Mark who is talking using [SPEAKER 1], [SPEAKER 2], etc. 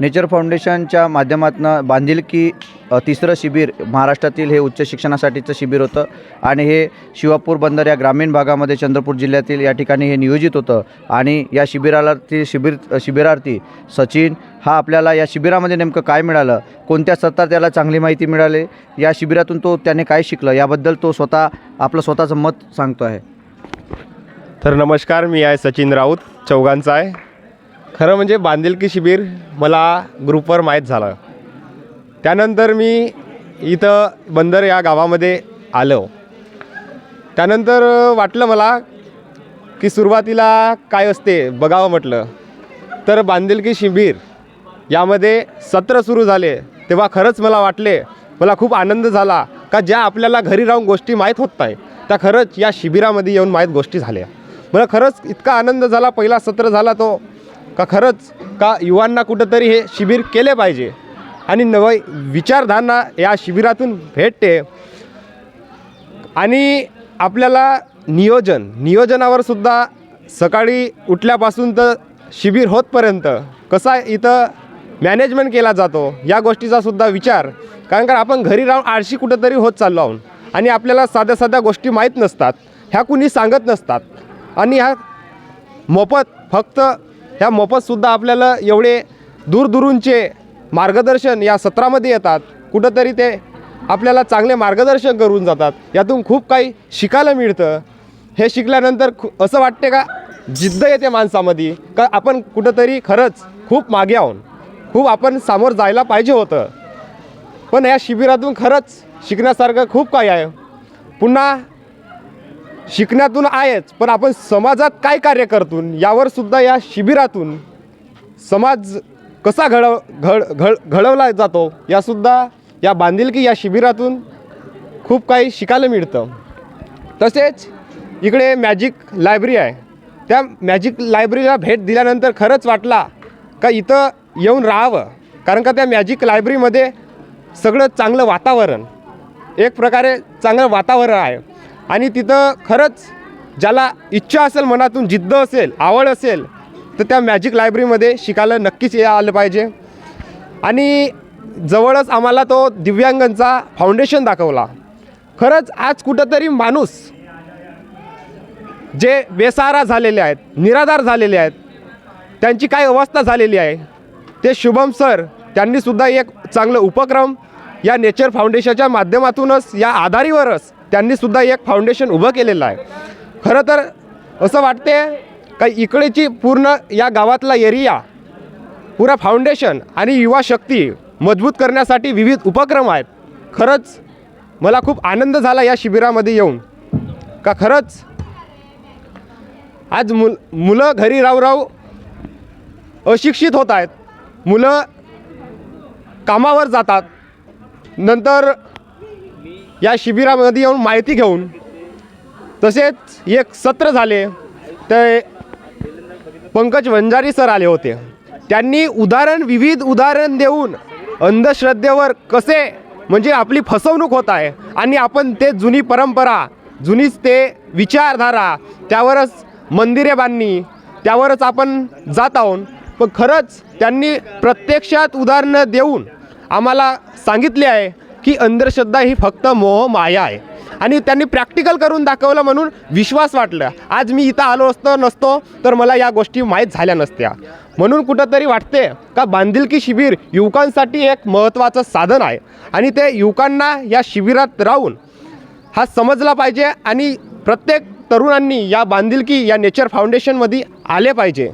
[SPEAKER 1] Nature फाउंडेशनच्या माध्यमातून बांधिलकी तिसरं शिबिर महाराष्ट्रातील हे उच्च शिक्षणासाठीचं शिबिर होतं. आणि हे शिवापूर बंदर या ग्रामीण भागामध्ये चंद्रपूर जिल्ह्यातील या ठिकाणी हे नियोजित होतं. आणि या शिबिराला ती शिबिर शिबिरार्थी सचिन हा आपल्याला या शिबिरामध्ये नेमकं काय मिळालं? कोणत्या सत्ता त्याला चांगली माहिती मिळाली? या शिबिरातून तो त्याने काय शिकलं? याबद्दल तो स्वतः आपलं स्वतःचं मत सांगतो आहे
[SPEAKER 2] तर नमस्कार मी आहे सचिन राऊत चौघांचा आहे. खरं म्हणजे बांधिलकी शिबिर मला ग्रुपवर माहीत झालं. त्यानंतर मी इथं बंदर या गावामध्ये आलो. त्यानंतर वाटलं मला की सुरुवातीला काय असते बघावं म्हटलं. तर बांधिलकी शिबिर यामध्ये सत्र सुरू झाले. तेव्हा खरंच मला वाटले मला खूप आनंद झाला का ज्या आपल्याला घरी राहून गोष्टी माहीत होत नाही त्या खरंच या शिबिरामध्ये येऊन माहीत गोष्टी झाल्या. मला खरंच इतका आनंद झाला पहिला सत्र झाला तो. का खरंच का युवांना कुठंतरी हे शिबिर केले पाहिजे? आणि नव विचारधारणा या शिबिरातून भेटते. आणि आपल्याला नियोजन नियोजनावर सुद्धा सकाळी उठल्यापासून तर शिबिर होतपर्यंत कसा इथं मॅनेजमेंट केला जातो या गोष्टीचा सुद्धा विचार. कारण का आपण घरी राहून आळशी कुठंतरी होत चाललो आहोत. आणि आपल्याला साध्या साध्या गोष्टी माहीत नसतात ह्या कुणी सांगत नसतात. आणि ह्या मोफत फक्त ह्या मोफतसुद्धा आपल्याला एवढे दूरदूरूंचे मार्गदर्शन या सत्रामध्ये येतात. कुठंतरी ते आपल्याला चांगले मार्गदर्शन करून जातात. यातून खूप काही शिकायला मिळतं. हे शिकल्यानंतर खू असं वाटते का जिद्द येते माणसामध्ये. का आपण कुठंतरी खरंच खूप मागे आहोत. खूप आपण सामोर जायला पाहिजे होतं. पण या शिबिरातून खरंच शिकण्यासारखं खूप काही आहे. पुन्हा शिकण्यातून आहेच पण आपण समाजात काय कार्य करतून यावर सुद्धा या शिबिरातून समाज कसा घडव घड घड घडवला जातो यासुद्धा या बांधिलकी या शिबिरातून खूप काही शिकायला मिळतं. तसेच इकडे मॅजिक लायब्ररी आहे. त्या मॅजिक लायब्ररीला भेट दिल्यानंतर खरंच वाटला का इथं येऊन राहावं कारण का त्या मॅजिक लायब्ररीमध्ये सगळं चांगलं वातावरण एक प्रकारे चांगलं वातावरण आहे. आणि तिथं खरंच ज्याला इच्छा असेल मनातून जिद्द असेल आवड असेल तर त्या मॅजिक लायब्ररीमध्ये शिकायला नक्कीच या आलं पाहिजे. आणि जवळच आम्हाला तो दिव्यांगांचा फाउंडेशन दाखवला. खरंच आज कुठंतरी माणूस जे बेसारा झालेले आहेत निराधार झालेले आहेत त्यांची काय अवस्था झालेली आहे ते शुभम सर त्यांनीसुद्धा एक चांगलं उपक्रम या नेचर फाउंडेशनच्या माध्यमातूनच या आधारीवरच त्यांनीसुद्धा एक फाउंडेशन उभं केलेलं आहे. खरं तर असं वाटते का इकडेची पूर्ण या गावातला एरिया पुरा फाउंडेशन आणि युवा शक्ती मजबूत करण्यासाठी विविध उपक्रम आहेत. खरंच मला खूप आनंद झाला या शिबिरामध्ये येऊन. का खरंच आज मुल मुलं घरी राहू राहू अशिक्षित होत आहेत. मुलं कामावर जातात. नंतर या शिबिरामध्ये येऊन माहिती घेऊन. तसेच एक सत्र झाले. ते पंकज वंजारी सर आले होते. त्यांनी उदाहरण विविध उदाहरण देऊन अंधश्रद्धेवर कसे म्हणजे आपली फसवणूक होत आहे आणि आपण ते जुनी परंपरा जुनीच ते विचारधारा त्यावरच मंदिरे बांधणी त्यावरच आपण जात आहोत. पण खरंच त्यांनी प्रत्यक्षात उदाहरणं देऊन आम्हाला सांगितले आहे. की अंधश्रद्धा ही फक्त मोह माया आहे. आणि त्यांनी प्रॅक्टिकल करून दाखवलं म्हणून विश्वास वाटला. आज मी इथं आलो असतो नसतो तर मला या गोष्टी माहीत झाल्या नसत्या. म्हणून कुठंतरी वाटते का बांधिलकी शिबिर युवकांसाठी एक महत्त्वाचं साधन आहे. आणि ते युवकांना या शिबिरात राहून हा समजला पाहिजे आणि प्रत्येक तरुणांनी या बांधिलकी या नेचर फाउंडेशनमध्ये आले पाहिजे.